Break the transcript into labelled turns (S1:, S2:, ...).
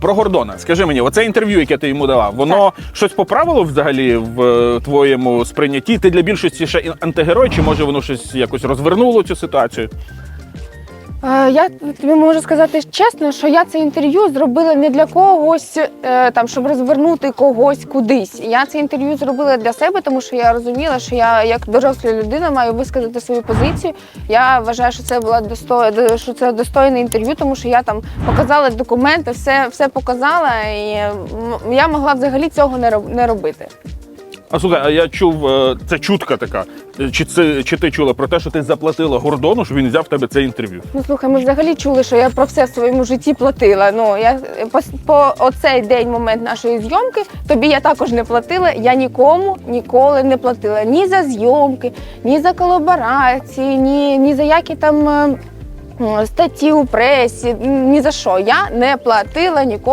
S1: Про Гордона, скажи мені, оце інтерв'ю, яке ти йому дала, воно щось поправило взагалі в е, твоєму сприйнятті? Ти для більшості ще антигерой, чи може воно щось якось розвернуло цю ситуацію?
S2: Е, Я тобі можу сказати чесно, що я це інтерв'ю зробила не для когось, е, там, щоб розвернути когось кудись. Я це інтерв'ю зробила для себе, тому що я розуміла, що я як доросла людина маю висказати свою позицію. Я вважаю, що це була достой... що це достойне інтерв'ю, тому що я там показала документи, все, все показала, і я могла взагалі цього не робити.
S1: А слухай, а я чув, е, це чутка така. Чи це чи ти чула про те, що ти заплатила Гордону, щоб він взяв тебе це інтерв'ю?
S2: Ну слухай, ми взагалі чули, що я про все в своєму житті платила. Ну я по, по оцей день, момент нашої зйомки, тобі я також не платила. Я нікому ніколи не платила ні за зйомки, ні за колаборації, ні, ні за які там е, статті у пресі, ні за що. Я не платила нікому.